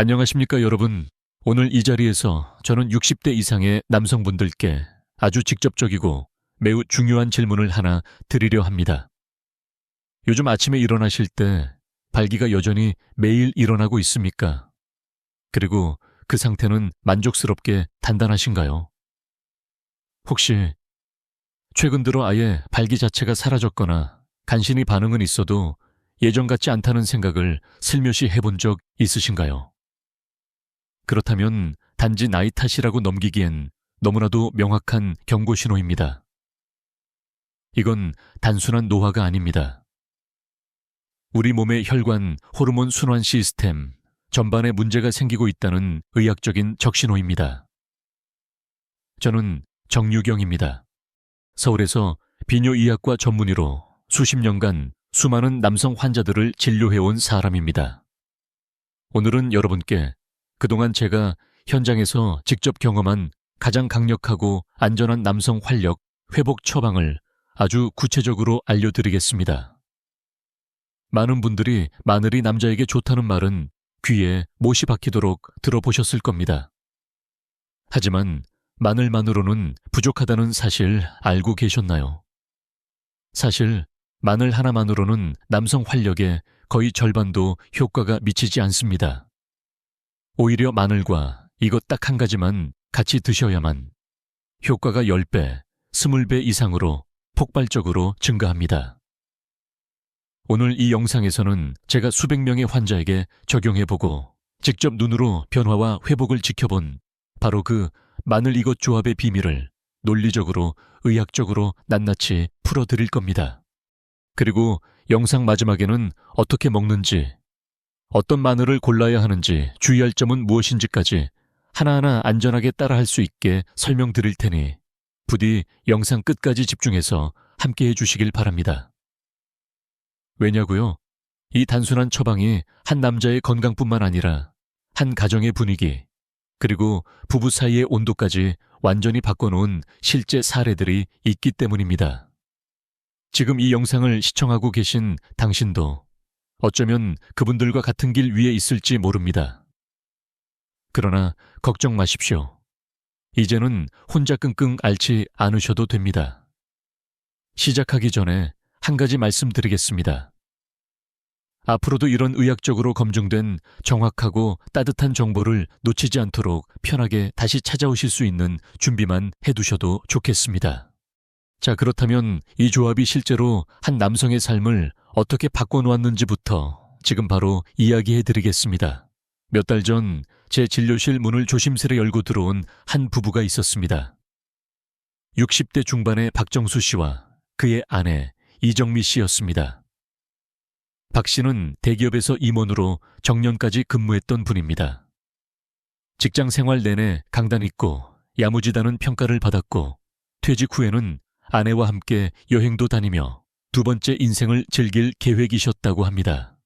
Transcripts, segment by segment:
안녕하십니까 여러분. 오늘 이 자리에서 저는 60대 이상의 남성분들께 아주 직접적이고 매우 중요한 질문을 하나 드리려 합니다. 요즘 아침에 일어나실 때 발기가 여전히 매일 일어나고 있습니까? 그리고 그 상태는 만족스럽게 단단하신가요? 혹시 최근 들어 아예 발기 자체가 사라졌거나 간신히 반응은 있어도 예전 같지 않다는 생각을 슬며시 해본 적 있으신가요? 그렇다면 단지 나이 탓이라고 넘기기엔 너무나도 명확한 경고 신호입니다. 이건 단순한 노화가 아닙니다. 우리 몸의 혈관, 호르몬 순환 시스템 전반에 문제가 생기고 있다는 의학적인 적신호입니다. 저는 정유경입니다. 서울에서 비뇨의학과 전문의로 수십 년간 수많은 남성 환자들을 진료해온 사람입니다. 오늘은 여러분께 그동안 제가 현장에서 직접 경험한 가장 강력하고 안전한 남성 활력 회복 처방을 아주 구체적으로 알려드리겠습니다. 많은 분들이 마늘이 남자에게 좋다는 말은 귀에 못이 박히도록 들어보셨을 겁니다. 하지만 마늘만으로는 부족하다는 사실 알고 계셨나요? 사실 마늘 하나만으로는 남성 활력에 거의 절반도 효과가 미치지 않습니다. 오히려 마늘과 이것 딱 한 가지만 같이 드셔야만 효과가 10배, 20배 이상으로 폭발적으로 증가합니다. 오늘 이 영상에서는 제가 수백 명의 환자에게 적용해보고 직접 눈으로 변화와 회복을 지켜본 바로 그 마늘 이것 조합의 비밀을 논리적으로 의학적으로 낱낱이 풀어드릴 겁니다. 그리고 영상 마지막에는 어떻게 먹는지, 어떤 마늘을 골라야 하는지 주의할 점은 무엇인지까지 하나하나 안전하게 따라할 수 있게 설명드릴 테니 부디 영상 끝까지 집중해서 함께 해주시길 바랍니다. 왜냐고요? 이 단순한 처방이 한 남자의 건강뿐만 아니라 한 가정의 분위기, 그리고 부부 사이의 온도까지 완전히 바꿔놓은 실제 사례들이 있기 때문입니다. 지금 이 영상을 시청하고 계신 당신도 어쩌면 그분들과 같은 길 위에 있을지 모릅니다. 그러나 걱정 마십시오. 이제는 혼자 끙끙 앓지 않으셔도 됩니다. 시작하기 전에 한 가지 말씀드리겠습니다. 앞으로도 이런 의학적으로 검증된 정확하고 따뜻한 정보를 놓치지 않도록 편하게 다시 찾아오실 수 있는 준비만 해두셔도 좋겠습니다. 자, 그렇다면 이 조합이 실제로 한 남성의 삶을 어떻게 바꿔놓았는지부터 지금 바로 이야기해 드리겠습니다. 몇 달 전 제 진료실 문을 조심스레 열고 들어온 한 부부가 있었습니다. 60대 중반의 박정수 씨와 그의 아내 이정미 씨였습니다. 박 씨는 대기업에서 임원으로 정년까지 근무했던 분입니다. 직장 생활 내내 강단 있고 야무지다는 평가를 받았고 퇴직 후에는 아내와 함께 여행도 다니며 두 번째 인생을 즐길 계획이셨다고 합니다.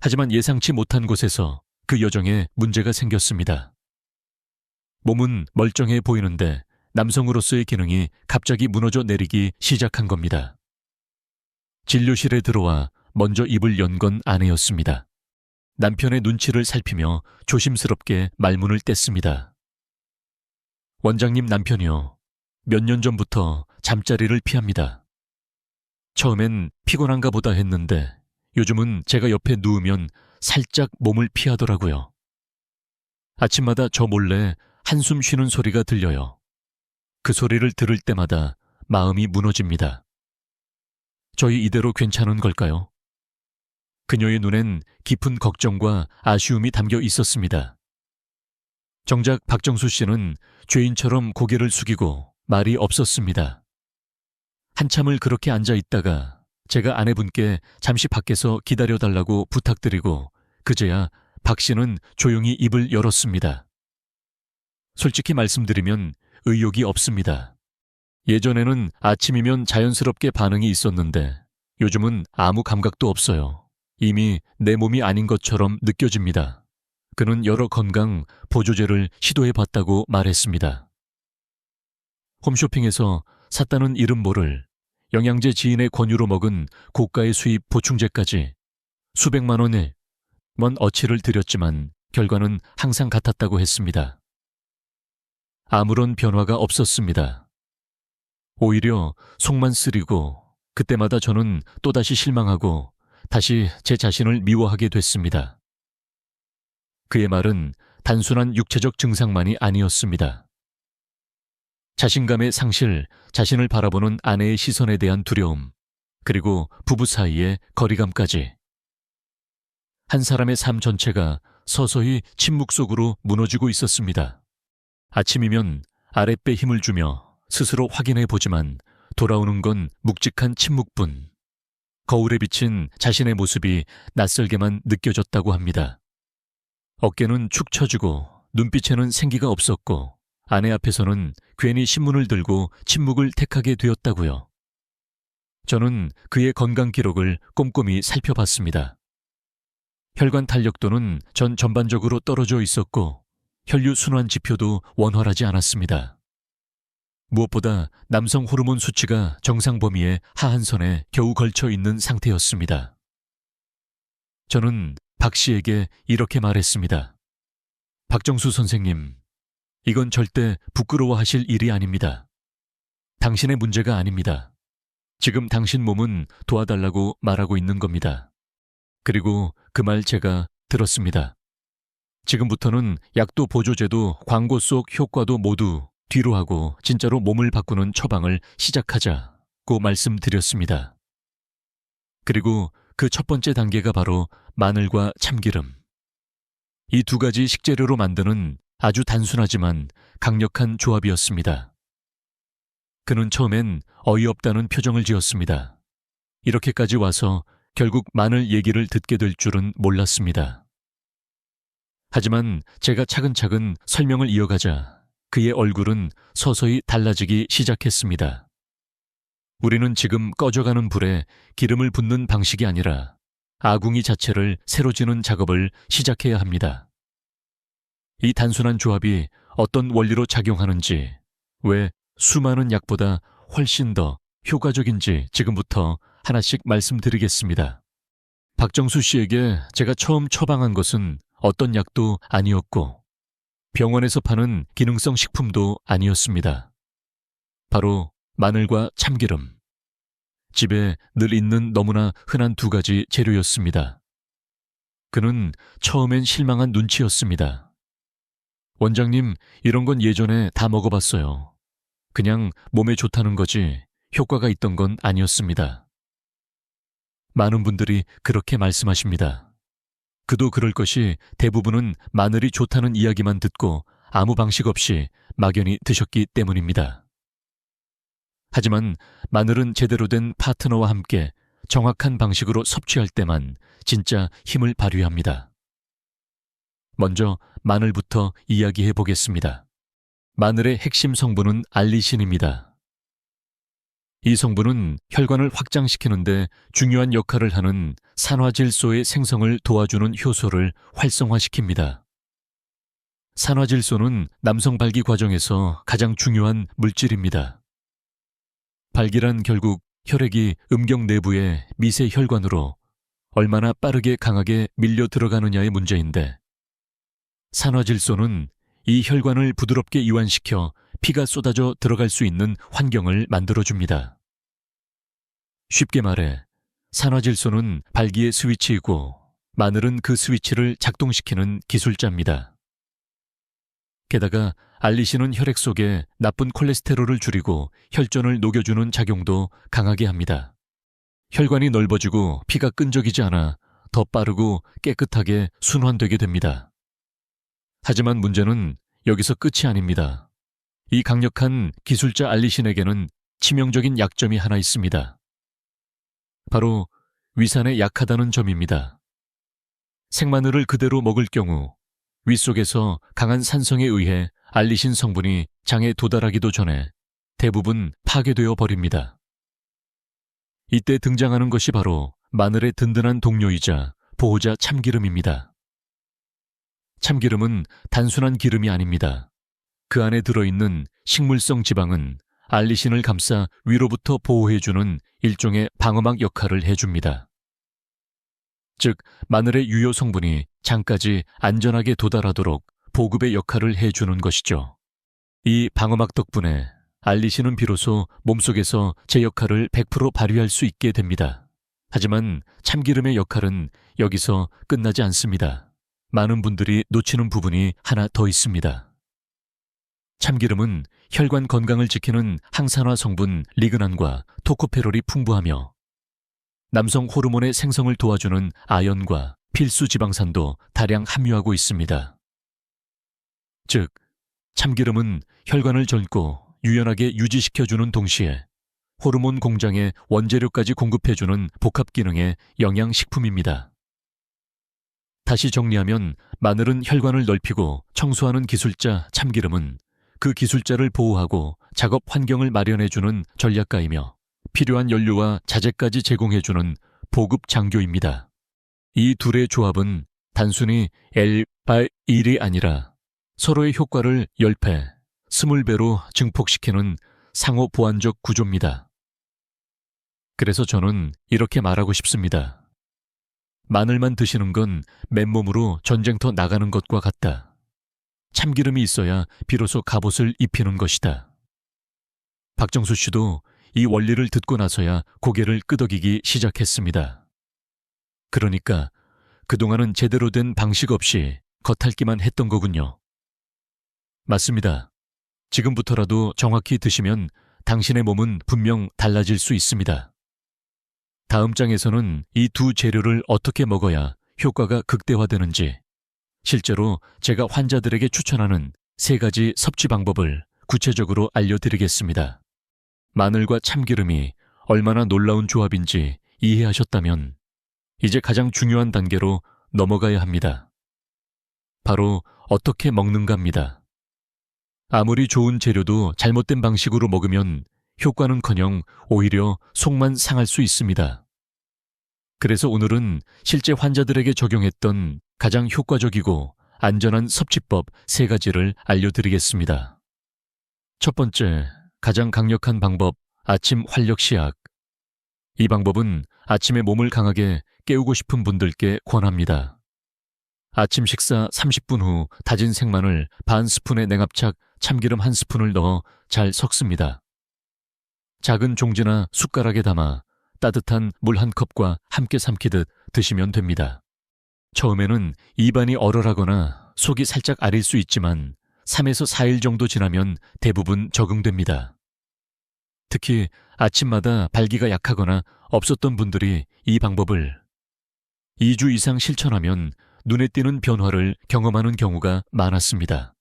하지만 예상치 못한 곳에서 그 여정에 문제가 생겼습니다. 몸은 멀쩡해 보이는데 남성으로서의 기능이 갑자기 무너져 내리기 시작한 겁니다. 진료실에 들어와 먼저 입을 연 건 아내였습니다. 남편의 눈치를 살피며 조심스럽게 말문을 뗐습니다. 원장님 남편이요. 몇 년 전부터 잠자리를 피합니다. 처음엔 피곤한가 보다 했는데 요즘은 제가 옆에 누우면 살짝 몸을 피하더라고요. 아침마다 저 몰래 한숨 쉬는 소리가 들려요. 그 소리를 들을 때마다 마음이 무너집니다. 저희 이대로 괜찮은 걸까요? 그녀의 눈엔 깊은 걱정과 아쉬움이 담겨 있었습니다. 정작 박정수 씨는 죄인처럼 고개를 숙이고 말이 없었습니다. 한참을 그렇게 앉아 있다가 제가 아내분께 잠시 밖에서 기다려달라고 부탁드리고 그제야 박 씨는 조용히 입을 열었습니다. 솔직히 말씀드리면 의욕이 없습니다. 예전에는 아침이면 자연스럽게 반응이 있었는데 요즘은 아무 감각도 없어요. 이미 내 몸이 아닌 것처럼 느껴집니다. 그는 여러 건강 보조제를 시도해 봤다고 말했습니다. 홈쇼핑에서 샀다는 이름 모를 영양제 지인의 권유로 먹은 고가의 수입 보충제까지 수백만 원의 먼 어치를 들였지만 결과는 항상 같았다고 했습니다. 아무런 변화가 없었습니다. 오히려 속만 쓰리고 그때마다 저는 또다시 실망하고 다시 제 자신을 미워하게 됐습니다. 그의 말은 단순한 육체적 증상만이 아니었습니다. 자신감의 상실, 자신을 바라보는 아내의 시선에 대한 두려움, 그리고 부부 사이의 거리감까지. 한 사람의 삶 전체가 서서히 침묵 속으로 무너지고 있었습니다. 아침이면 아랫배 힘을 주며 스스로 확인해 보지만 돌아오는 건 묵직한 침묵뿐. 거울에 비친 자신의 모습이 낯설게만 느껴졌다고 합니다. 어깨는 축 처지고 눈빛에는 생기가 없었고 아내 앞에서는 괜히 신문을 들고 침묵을 택하게 되었다고요. 저는 그의 건강 기록을 꼼꼼히 살펴봤습니다. 혈관 탄력도는 전 전반적으로 떨어져 있었고 혈류 순환 지표도 원활하지 않았습니다. 무엇보다 남성 호르몬 수치가 정상 범위의 하한선에 겨우 걸쳐 있는 상태였습니다. 저는 박 씨에게 이렇게 말했습니다. 박정수 선생님, 이건 절대 부끄러워하실 일이 아닙니다. 당신의 문제가 아닙니다. 지금 당신 몸은 도와달라고 말하고 있는 겁니다. 그리고 그 말 제가 들었습니다. 지금부터는 약도 보조제도 광고 속 효과도 모두 뒤로 하고 진짜로 몸을 바꾸는 처방을 시작하자고 말씀드렸습니다. 그리고 그 첫 번째 단계가 바로 마늘과 참기름. 이 두 가지 식재료로 만드는 아주 단순하지만 강력한 조합이었습니다. 그는 처음엔 어이없다는 표정을 지었습니다. 이렇게까지 와서 결국 마늘 얘기를 듣게 될 줄은 몰랐습니다. 하지만 제가 차근차근 설명을 이어가자 그의 얼굴은 서서히 달라지기 시작했습니다. 우리는 지금 꺼져가는 불에 기름을 붓는 방식이 아니라 아궁이 자체를 새로 지는 작업을 시작해야 합니다. 이 단순한 조합이 어떤 원리로 작용하는지, 왜 수많은 약보다 훨씬 더 효과적인지 지금부터 하나씩 말씀드리겠습니다. 박정수 씨에게 제가 처음 처방한 것은 어떤 약도 아니었고, 병원에서 파는 기능성 식품도 아니었습니다. 바로 마늘과 참기름. 집에 늘 있는 너무나 흔한 두 가지 재료였습니다. 그는 처음엔 실망한 눈치였습니다. 원장님, 이런 건 예전에 다 먹어봤어요. 그냥 몸에 좋다는 거지 효과가 있던 건 아니었습니다. 많은 분들이 그렇게 말씀하십니다. 그도 그럴 것이 대부분은 마늘이 좋다는 이야기만 듣고 아무 방식 없이 막연히 드셨기 때문입니다. 하지만 마늘은 제대로 된 파트너와 함께 정확한 방식으로 섭취할 때만 진짜 힘을 발휘합니다. 먼저 마늘부터 이야기해 보겠습니다. 마늘의 핵심 성분은 알리신입니다. 이 성분은 혈관을 확장시키는데 중요한 역할을 하는 산화질소의 생성을 도와주는 효소를 활성화시킵니다. 산화질소는 남성 발기 과정에서 가장 중요한 물질입니다. 발기란 결국 혈액이 음경 내부의 미세 혈관으로 얼마나 빠르게 강하게 밀려 들어가느냐의 문제인데 산화질소는 이 혈관을 부드럽게 이완시켜 피가 쏟아져 들어갈 수 있는 환경을 만들어줍니다. 쉽게 말해 산화질소는 발기의 스위치이고 마늘은 그 스위치를 작동시키는 기술자입니다. 게다가 알리신은 혈액 속에 나쁜 콜레스테롤을 줄이고 혈전을 녹여주는 작용도 강하게 합니다. 혈관이 넓어지고 피가 끈적이지 않아 더 빠르고 깨끗하게 순환되게 됩니다. 하지만 문제는 여기서 끝이 아닙니다. 이 강력한 기술자 알리신에게는 치명적인 약점이 하나 있습니다. 바로 위산에 약하다는 점입니다. 생마늘을 그대로 먹을 경우 윗속에서 강한 산성에 의해 알리신 성분이 장에 도달하기도 전에 대부분 파괴되어 버립니다. 이때 등장하는 것이 바로 마늘의 든든한 동료이자 보호자 참기름입니다. 참기름은 단순한 기름이 아닙니다. 그 안에 들어있는 식물성 지방은 알리신을 감싸 위로부터 보호해주는 일종의 방어막 역할을 해줍니다. 즉 마늘의 유효 성분이 장까지 안전하게 도달하도록 보급의 역할을 해주는 것이죠. 이 방어막 덕분에 알리시는 비로소 몸속에서 제 역할을 100% 발휘할 수 있게 됩니다. 하지만 참기름의 역할은 여기서 끝나지 않습니다. 많은 분들이 놓치는 부분이 하나 더 있습니다. 참기름은 혈관 건강을 지키는 항산화 성분 리그난과 토코페롤이 풍부하며 남성 호르몬의 생성을 도와주는 아연과 필수 지방산도 다량 함유하고 있습니다. 즉, 참기름은 혈관을 젊고 유연하게 유지시켜주는 동시에 호르몬 공장에 원재료까지 공급해주는 복합 기능의 영양식품입니다. 다시 정리하면 마늘은 혈관을 넓히고 청소하는 기술자 참기름은 그 기술자를 보호하고 작업 환경을 마련해주는 전략가이며 필요한 연료와 자재까지 제공해주는 보급 장교입니다. 이 둘의 조합은 단순히 L 발 1이 아니라 서로의 효과를 10배, 20배로 증폭시키는 상호 보완적 구조입니다. 그래서 저는 이렇게 말하고 싶습니다. 마늘만 드시는 건 맨몸으로 전쟁터 나가는 것과 같다. 참기름이 있어야 비로소 갑옷을 입히는 것이다. 박정수 씨도 이 원리를 듣고 나서야 고개를 끄덕이기 시작했습니다. 그러니까 그동안은 제대로 된 방식 없이 겉핥기만 했던 거군요. 맞습니다. 지금부터라도 정확히 드시면 당신의 몸은 분명 달라질 수 있습니다. 다음 장에서는 이 두 재료를 어떻게 먹어야 효과가 극대화되는지, 실제로 제가 환자들에게 추천하는 세 가지 섭취 방법을 구체적으로 알려드리겠습니다. 마늘과 참기름이 얼마나 놀라운 조합인지 이해하셨다면, 이제 가장 중요한 단계로 넘어가야 합니다. 바로 어떻게 먹는가입니다. 아무리 좋은 재료도 잘못된 방식으로 먹으면 효과는커녕 오히려 속만 상할 수 있습니다. 그래서 오늘은 실제 환자들에게 적용했던 가장 효과적이고 안전한 섭취법 세 가지를 알려드리겠습니다. 첫 번째, 가장 강력한 방법, 아침 활력 시약. 이 방법은 아침에 몸을 강하게 깨우고 싶은 분들께 권합니다. 아침 식사 30분 후 다진 생마늘 반 스푼의 냉합착 참기름 한 스푼을 넣어 잘 섞습니다. 작은 종지나 숟가락에 담아 따뜻한 물 한 컵과 함께 삼키듯 드시면 됩니다. 처음에는 입안이 얼얼하거나 속이 살짝 아릴 수 있지만 3에서 4일 정도 지나면 대부분 적응됩니다. 특히 아침마다 발기가 약하거나 없었던 분들이 이 방법을 2주 이상 실천하면 눈에 띄는 변화를 경험하는 경우가 많았습니다.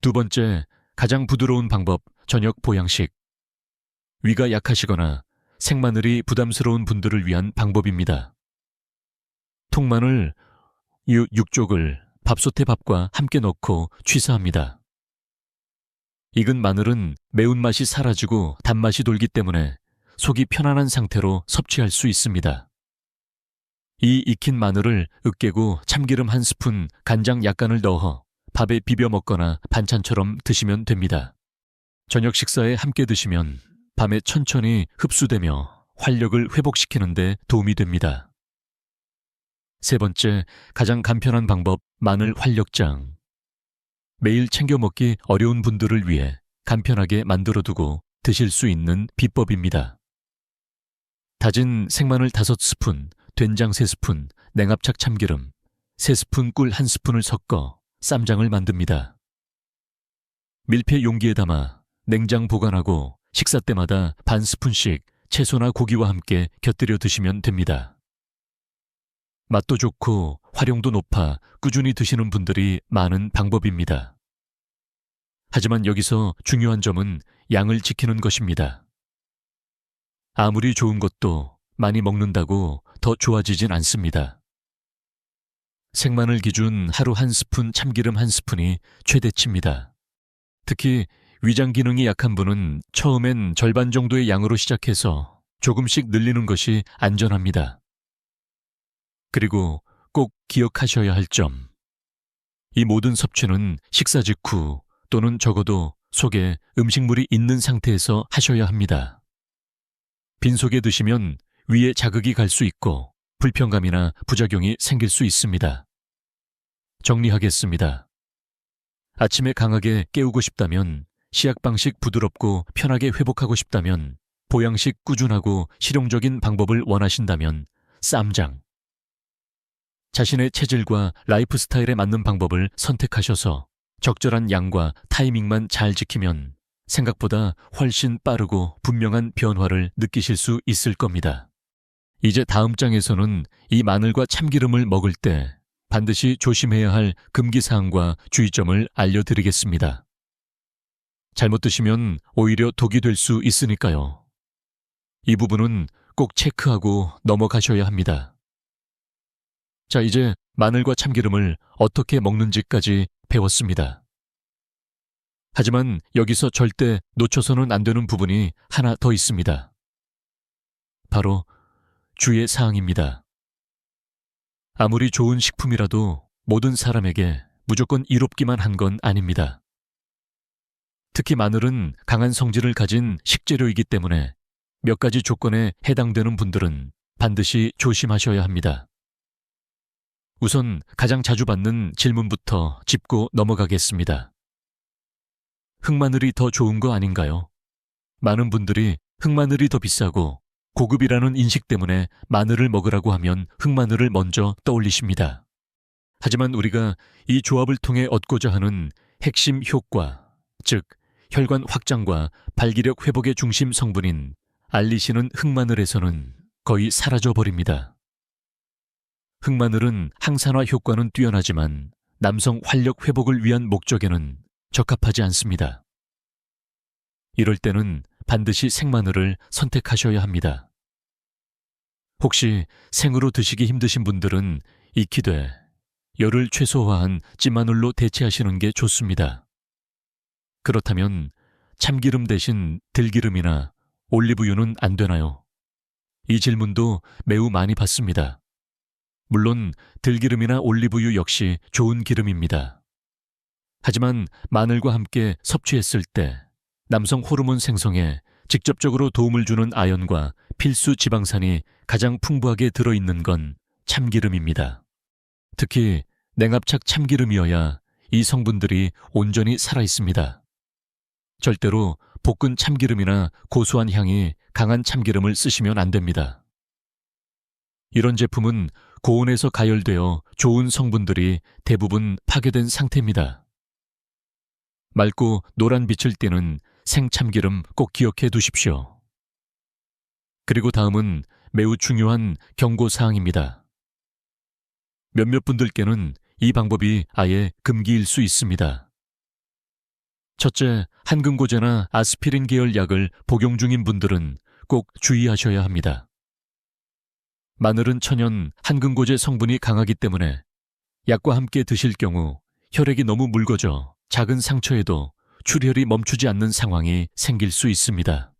두 번째, 가장 부드러운 방법, 저녁 보양식. 위가 약하시거나 생마늘이 부담스러운 분들을 위한 방법입니다. 통마늘, 유, 육쪽을 밥솥에 밥과 함께 넣고 취사합니다. 익은 마늘은 매운맛이 사라지고 단맛이 돌기 때문에 속이 편안한 상태로 섭취할 수 있습니다. 이 익힌 마늘을 으깨고 참기름 한 스푼, 간장 약간을 넣어 밥에 비벼 먹거나 반찬처럼 드시면 됩니다. 저녁 식사에 함께 드시면 밤에 천천히 흡수되며 활력을 회복시키는데 도움이 됩니다. 세 번째, 가장 간편한 방법, 마늘 활력장. 매일 챙겨 먹기 어려운 분들을 위해 간편하게 만들어두고 드실 수 있는 비법입니다. 다진 생마늘 5스푼, 된장 3스푼, 냉합착 참기름, 3스푼 꿀 1스푼을 섞어 쌈장을 만듭니다. 밀폐 용기에 담아 냉장 보관하고 식사 때마다 반 스푼씩 채소나 고기와 함께 곁들여 드시면 됩니다. 맛도 좋고 활용도 높아 꾸준히 드시는 분들이 많은 방법입니다. 하지만 여기서 중요한 점은 양을 지키는 것입니다. 아무리 좋은 것도 많이 먹는다고 더 좋아지진 않습니다. 생마늘 기준 하루 한 스푼 참기름 한 스푼이 최대치입니다. 특히 위장 기능이 약한 분은 처음엔 절반 정도의 양으로 시작해서 조금씩 늘리는 것이 안전합니다. 그리고 꼭 기억하셔야 할 점. 이 모든 섭취는 식사 직후 또는 적어도 속에 음식물이 있는 상태에서 하셔야 합니다. 빈속에 드시면 위에 자극이 갈 수 있고 불편감이나 부작용이 생길 수 있습니다. 정리하겠습니다. 아침에 강하게 깨우고 싶다면 시약 방식 부드럽고 편하게 회복하고 싶다면 보양식 꾸준하고 실용적인 방법을 원하신다면 쌈장. 자신의 체질과 라이프 스타일에 맞는 방법을 선택하셔서 적절한 양과 타이밍만 잘 지키면 생각보다 훨씬 빠르고 분명한 변화를 느끼실 수 있을 겁니다. 이제 다음 장에서는 이 마늘과 참기름을 먹을 때 반드시 조심해야 할 금기사항과 주의점을 알려드리겠습니다. 잘못 드시면 오히려 독이 될 수 있으니까요. 이 부분은 꼭 체크하고 넘어가셔야 합니다. 자, 이제 마늘과 참기름을 어떻게 먹는지까지 배웠습니다. 하지만 여기서 절대 놓쳐서는 안 되는 부분이 하나 더 있습니다. 바로 주의 사항입니다. 아무리 좋은 식품이라도 모든 사람에게 무조건 이롭기만 한 건 아닙니다. 특히 마늘은 강한 성질을 가진 식재료이기 때문에 몇 가지 조건에 해당되는 분들은 반드시 조심하셔야 합니다. 우선 가장 자주 받는 질문부터 짚고 넘어가겠습니다. 흑마늘이 더 좋은 거 아닌가요? 많은 분들이 흑마늘이 더 비싸고 고급이라는 인식 때문에 마늘을 먹으라고 하면 흑마늘을 먼저 떠올리십니다. 하지만 우리가 이 조합을 통해 얻고자 하는 핵심 효과, 즉 혈관 확장과 발기력 회복의 중심 성분인 알리신은 흑마늘에서는 거의 사라져 버립니다. 흑마늘은 항산화 효과는 뛰어나지만 남성 활력 회복을 위한 목적에는 적합하지 않습니다. 이럴 때는 반드시 생마늘을 선택하셔야 합니다. 혹시 생으로 드시기 힘드신 분들은 익히되 열을 최소화한 찐마늘로 대체하시는 게 좋습니다. 그렇다면 참기름 대신 들기름이나 올리브유는 안 되나요? 이 질문도 매우 많이 받습니다. 물론 들기름이나 올리브유 역시 좋은 기름입니다. 하지만 마늘과 함께 섭취했을 때 남성 호르몬 생성에 직접적으로 도움을 주는 아연과 필수 지방산이 가장 풍부하게 들어있는 건 참기름입니다. 특히 냉압착 참기름이어야 이 성분들이 온전히 살아있습니다. 절대로 볶은 참기름이나 고소한 향이 강한 참기름을 쓰시면 안 됩니다. 이런 제품은 고온에서 가열되어 좋은 성분들이 대부분 파괴된 상태입니다. 맑고 노란 빛을 띠는 생참기름 꼭 기억해 두십시오. 그리고 다음은 매우 중요한 경고사항입니다. 몇몇 분들께는 이 방법이 아예 금기일 수 있습니다. 첫째, 한금고제나 아스피린 계열 약을 복용 중인 분들은 꼭 주의하셔야 합니다. 마늘은 천연 한금고제 성분이 강하기 때문에 약과 함께 드실 경우 혈액이 너무 묽어져 작은 상처에도 출혈이 멈추지 않는 상황이 생길 수 있습니다.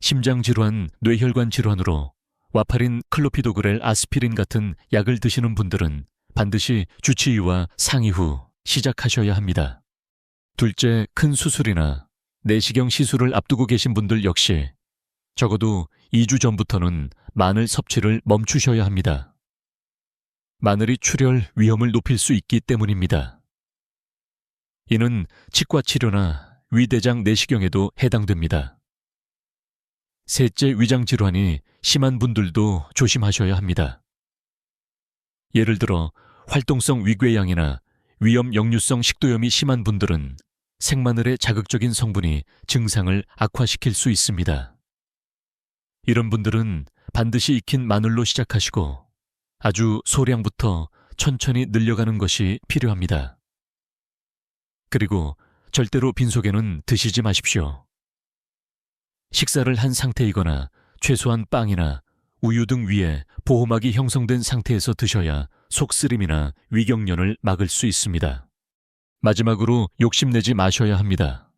심장 질환, 뇌혈관 질환으로 와파린, 클로피도그렐, 아스피린 같은 약을 드시는 분들은 반드시 주치의와 상의 후 시작하셔야 합니다. 둘째, 큰 수술이나 내시경 시술을 앞두고 계신 분들 역시 적어도 2주 전부터는 마늘 섭취를 멈추셔야 합니다. 마늘이 출혈 위험을 높일 수 있기 때문입니다. 이는 치과 치료나 위대장 내시경에도 해당됩니다. 셋째 위장 질환이 심한 분들도 조심하셔야 합니다. 예를 들어 활동성 위궤양이나 위염 역류성 식도염이 심한 분들은 생마늘의 자극적인 성분이 증상을 악화시킬 수 있습니다. 이런 분들은 반드시 익힌 마늘로 시작하시고 아주 소량부터 천천히 늘려가는 것이 필요합니다. 그리고 절대로 빈속에는 드시지 마십시오. 식사를 한 상태이거나 최소한 빵이나 우유 등 위에 보호막이 형성된 상태에서 드셔야 속쓰림이나 위경련을 막을 수 있습니다. 마지막으로 욕심내지 마셔야 합니다.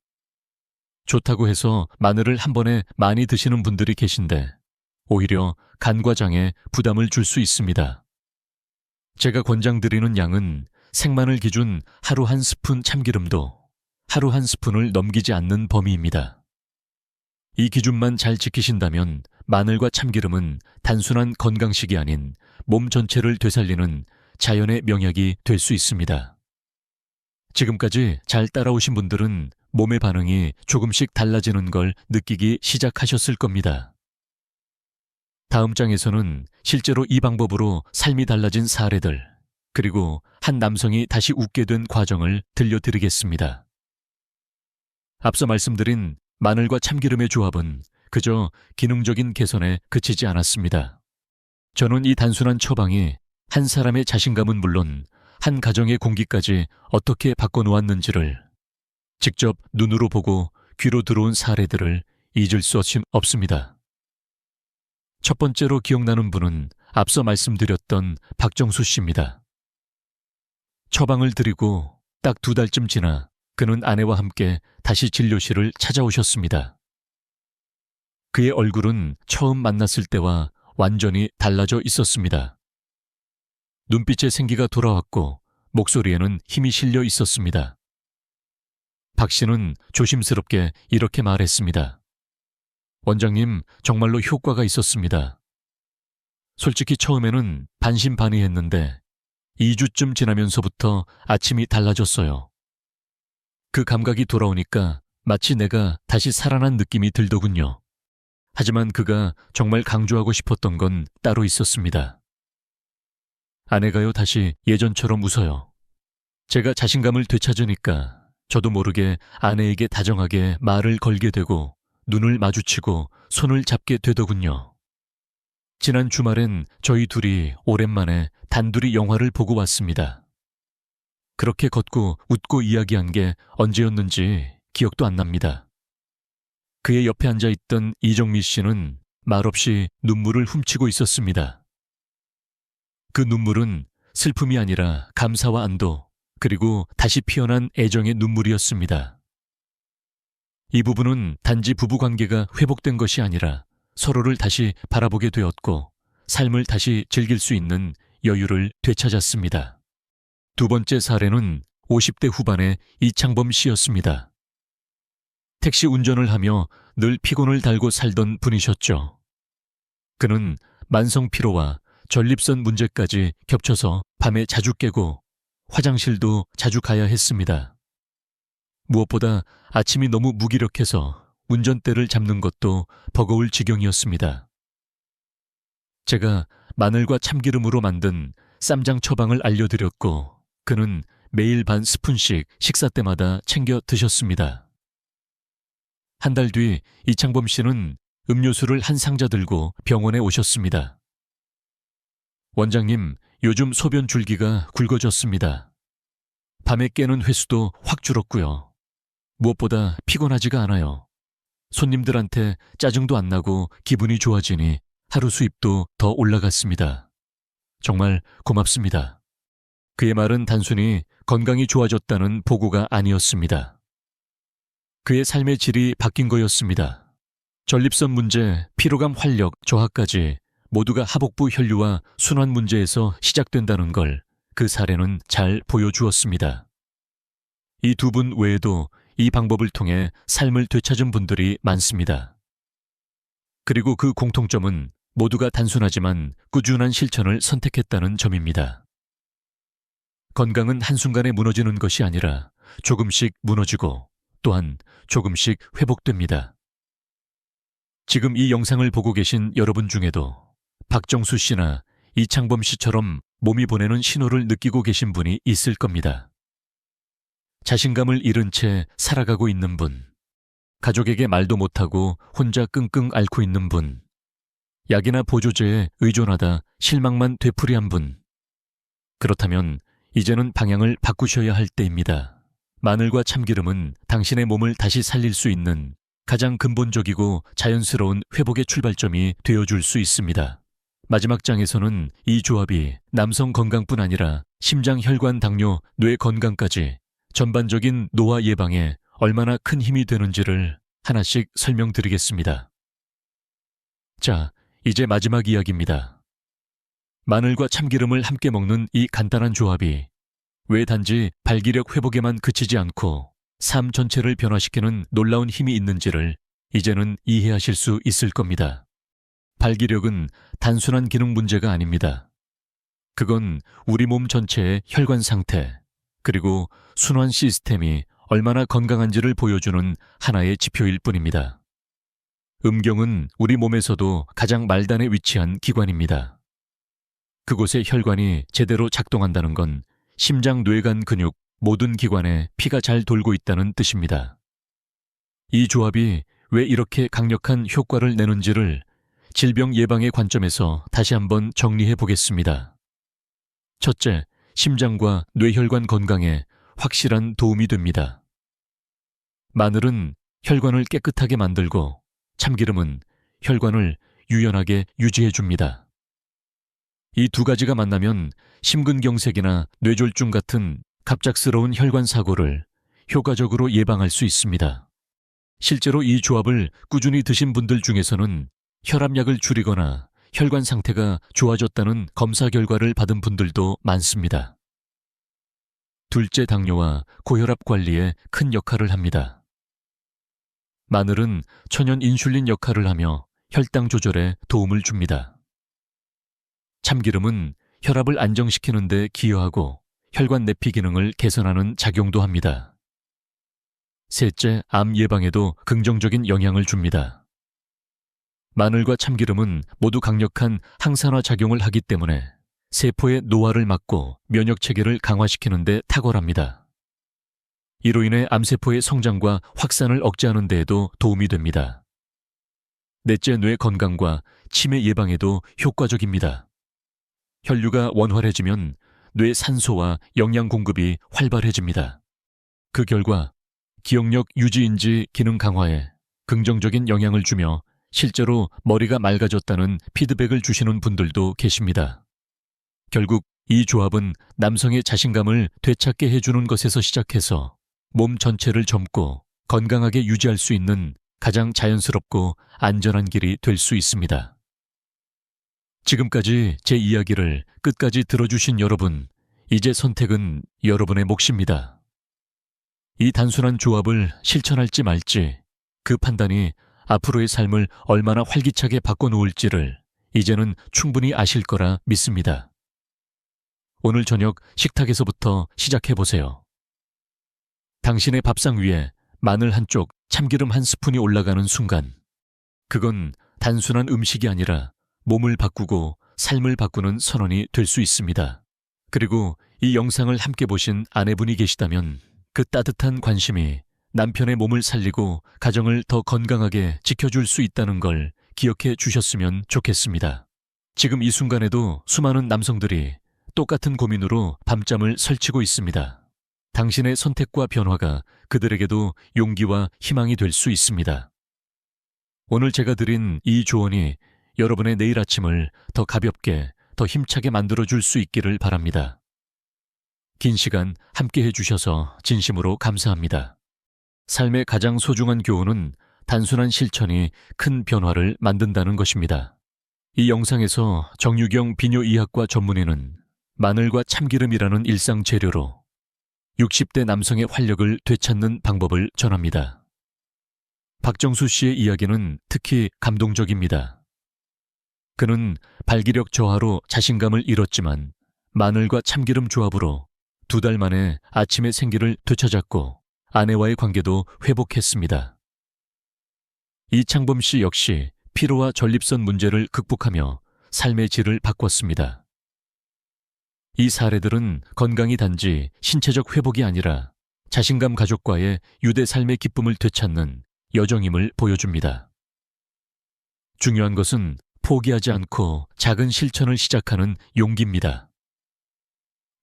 좋다고 해서 마늘을 한 번에 많이 드시는 분들이 계신데 오히려 간과장에 부담을 줄 수 있습니다. 제가 권장드리는 양은 생마늘 기준 하루 한 스푼 참기름도 하루 한 스푼을 넘기지 않는 범위입니다. 이 기준만 잘 지키신다면 마늘과 참기름은 단순한 건강식이 아닌 몸 전체를 되살리는 자연의 명약이 될 수 있습니다. 지금까지 잘 따라오신 분들은 몸의 반응이 조금씩 달라지는 걸 느끼기 시작하셨을 겁니다. 다음 장에서는 실제로 이 방법으로 삶이 달라진 사례들, 그리고 한 남성이 다시 웃게 된 과정을 들려드리겠습니다. 앞서 말씀드린 마늘과 참기름의 조합은 그저 기능적인 개선에 그치지 않았습니다. 저는 이 단순한 처방이 한 사람의 자신감은 물론 한 가정의 공기까지 어떻게 바꿔놓았는지를 직접 눈으로 보고 귀로 들어온 사례들을 잊을 수 없- 없습니다. 첫 번째로 기억나는 분은 앞서 말씀드렸던 박정수 씨입니다. 처방을 드리고 딱 두 달쯤 지나 그는 아내와 함께 다시 진료실을 찾아오셨습니다. 그의 얼굴은 처음 만났을 때와 완전히 달라져 있었습니다. 눈빛에 생기가 돌아왔고 목소리에는 힘이 실려 있었습니다. 박 씨는 조심스럽게 이렇게 말했습니다. 원장님, 정말로 효과가 있었습니다. 솔직히 처음에는 반신반의했는데 2주쯤 지나면서부터 아침이 달라졌어요. 그 감각이 돌아오니까 마치 내가 다시 살아난 느낌이 들더군요. 하지만 그가 정말 강조하고 싶었던 건 따로 있었습니다. 아내가요 다시 예전처럼 웃어요. 제가 자신감을 되찾으니까 저도 모르게 아내에게 다정하게 말을 걸게 되고 눈을 마주치고 손을 잡게 되더군요. 지난 주말엔 저희 둘이 오랜만에 단둘이 영화를 보고 왔습니다. 그렇게 걷고 웃고 이야기한 게 언제였는지 기억도 안 납니다. 그의 옆에 앉아 있던 이정미 씨는 말없이 눈물을 훔치고 있었습니다. 그 눈물은 슬픔이 아니라 감사와 안도, 그리고 다시 피어난 애정의 눈물이었습니다. 이 부분은 단지 부부 관계가 회복된 것이 아니라 서로를 다시 바라보게 되었고 삶을 다시 즐길 수 있는 여유를 되찾았습니다. 두 번째 사례는 50대 후반의 이창범 씨였습니다. 택시 운전을 하며 늘 피곤을 달고 살던 분이셨죠. 그는 만성 피로와 전립선 문제까지 겹쳐서 밤에 자주 깨고 화장실도 자주 가야 했습니다. 무엇보다 아침이 너무 무기력해서 운전대를 잡는 것도 버거울 지경이었습니다. 제가 마늘과 참기름으로 만든 쌈장 처방을 알려드렸고 그는 매일 반 스푼씩 식사 때마다 챙겨 드셨습니다. 한 달 뒤 이창범 씨는 음료수를 한 상자 들고 병원에 오셨습니다. 원장님, 요즘 소변 줄기가 굵어졌습니다. 밤에 깨는 횟수도 확 줄었고요. 무엇보다 피곤하지가 않아요. 손님들한테 짜증도 안 나고 기분이 좋아지니 하루 수입도 더 올라갔습니다. 정말 고맙습니다. 그의 말은 단순히 건강이 좋아졌다는 보고가 아니었습니다. 그의 삶의 질이 바뀐 거였습니다. 전립선 문제, 피로감 활력, 저하까지 모두가 하복부 혈류와 순환 문제에서 시작된다는 걸 그 사례는 잘 보여주었습니다. 이 두 분 외에도 이 방법을 통해 삶을 되찾은 분들이 많습니다. 그리고 그 공통점은 모두가 단순하지만 꾸준한 실천을 선택했다는 점입니다. 건강은 한순간에 무너지는 것이 아니라 조금씩 무너지고 또한 조금씩 회복됩니다. 지금 이 영상을 보고 계신 여러분 중에도 박정수 씨나 이창범 씨처럼 몸이 보내는 신호를 느끼고 계신 분이 있을 겁니다. 자신감을 잃은 채 살아가고 있는 분, 가족에게 말도 못하고 혼자 끙끙 앓고 있는 분, 약이나 보조제에 의존하다 실망만 되풀이한 분. 그렇다면 이제는 방향을 바꾸셔야 할 때입니다. 마늘과 참기름은 당신의 몸을 다시 살릴 수 있는 가장 근본적이고 자연스러운 회복의 출발점이 되어줄 수 있습니다. 마지막 장에서는 이 조합이 남성 건강뿐 아니라 심장, 혈관, 당뇨, 뇌 건강까지 전반적인 노화 예방에 얼마나 큰 힘이 되는지를 하나씩 설명드리겠습니다. 자, 이제 마지막 이야기입니다. 마늘과 참기름을 함께 먹는 이 간단한 조합이 왜 단지 발기력 회복에만 그치지 않고 삶 전체를 변화시키는 놀라운 힘이 있는지를 이제는 이해하실 수 있을 겁니다. 발기력은 단순한 기능 문제가 아닙니다. 그건 우리 몸 전체의 혈관 상태, 그리고 순환 시스템이 얼마나 건강한지를 보여주는 하나의 지표일 뿐입니다. 음경은 우리 몸에서도 가장 말단에 위치한 기관입니다. 그곳의 혈관이 제대로 작동한다는 건 심장, 뇌간, 근육 모든 기관에 피가 잘 돌고 있다는 뜻입니다. 이 조합이 왜 이렇게 강력한 효과를 내는지를 질병 예방의 관점에서 다시 한번 정리해 보겠습니다. 첫째, 심장과 뇌혈관 건강에 확실한 도움이 됩니다. 마늘은 혈관을 깨끗하게 만들고 참기름은 혈관을 유연하게 유지해 줍니다. 이 두 가지가 만나면 심근경색이나 뇌졸중 같은 갑작스러운 혈관 사고를 효과적으로 예방할 수 있습니다. 실제로 이 조합을 꾸준히 드신 분들 중에서는 혈압약을 줄이거나 혈관 상태가 좋아졌다는 검사 결과를 받은 분들도 많습니다. 둘째 당뇨와 고혈압 관리에 큰 역할을 합니다. 마늘은 천연 인슐린 역할을 하며 혈당 조절에 도움을 줍니다. 참기름은 혈압을 안정시키는 데 기여하고 혈관 내피 기능을 개선하는 작용도 합니다. 셋째, 암 예방에도 긍정적인 영향을 줍니다. 마늘과 참기름은 모두 강력한 항산화 작용을 하기 때문에 세포의 노화를 막고 면역 체계를 강화시키는 데 탁월합니다. 이로 인해 암세포의 성장과 확산을 억제하는 데에도 도움이 됩니다. 넷째, 뇌 건강과 치매 예방에도 효과적입니다. 혈류가 원활해지면 뇌 산소와 영양 공급이 활발해집니다. 그 결과 기억력 유지인지 기능 강화에 긍정적인 영향을 주며 실제로 머리가 맑아졌다는 피드백을 주시는 분들도 계십니다. 결국 이 조합은 남성의 자신감을 되찾게 해주는 것에서 시작해서 몸 전체를 젊고 건강하게 유지할 수 있는 가장 자연스럽고 안전한 길이 될 수 있습니다. 지금까지 제 이야기를 끝까지 들어주신 여러분, 이제 선택은 여러분의 몫입니다. 이 단순한 조합을 실천할지 말지 그 판단이 앞으로의 삶을 얼마나 활기차게 바꿔놓을지를 이제는 충분히 아실 거라 믿습니다. 오늘 저녁 식탁에서부터 시작해 보세요. 당신의 밥상 위에 마늘 한 쪽, 참기름 한 스푼이 올라가는 순간, 그건 단순한 음식이 아니라 몸을 바꾸고 삶을 바꾸는 선언이 될 수 있습니다. 그리고 이 영상을 함께 보신 아내분이 계시다면 그 따뜻한 관심이 남편의 몸을 살리고 가정을 더 건강하게 지켜줄 수 있다는 걸 기억해 주셨으면 좋겠습니다. 지금 이 순간에도 수많은 남성들이 똑같은 고민으로 밤잠을 설치고 있습니다. 당신의 선택과 변화가 그들에게도 용기와 희망이 될 수 있습니다. 오늘 제가 드린 이 조언이 여러분의 내일 아침을 더 가볍게, 더 힘차게 만들어 줄 수 있기를 바랍니다. 긴 시간 함께 해주셔서 진심으로 감사합니다. 삶의 가장 소중한 교훈은 단순한 실천이 큰 변화를 만든다는 것입니다. 이 영상에서 정유경 비뇨의학과 전문의는 마늘과 참기름이라는 일상 재료로 60대 남성의 활력을 되찾는 방법을 전합니다. 박정수 씨의 이야기는 특히 감동적입니다. 그는 발기력 저하로 자신감을 잃었지만 마늘과 참기름 조합으로 두 달 만에 아침의 생기를 되찾았고 아내와의 관계도 회복했습니다. 이창범 씨 역시 피로와 전립선 문제를 극복하며 삶의 질을 바꿨습니다. 이 사례들은 건강이 단지 신체적 회복이 아니라 자신감 가족과의 유대 삶의 기쁨을 되찾는 여정임을 보여줍니다. 중요한 것은 포기하지 않고 작은 실천을 시작하는 용기입니다.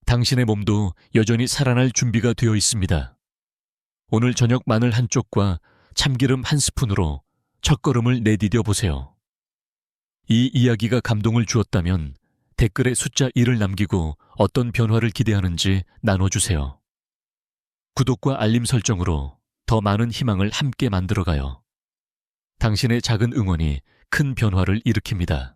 당신의 몸도 여전히 살아날 준비가 되어 있습니다. 오늘 저녁 마늘 한 쪽과 참기름 한 스푼으로 첫걸음을 내디뎌 보세요. 이 이야기가 감동을 주었다면 댓글에 숫자 1을 남기고 어떤 변화를 기대하는지 나눠주세요. 구독과 알림 설정으로 더 많은 희망을 함께 만들어가요. 당신의 작은 응원이 큰 변화를 일으킵니다.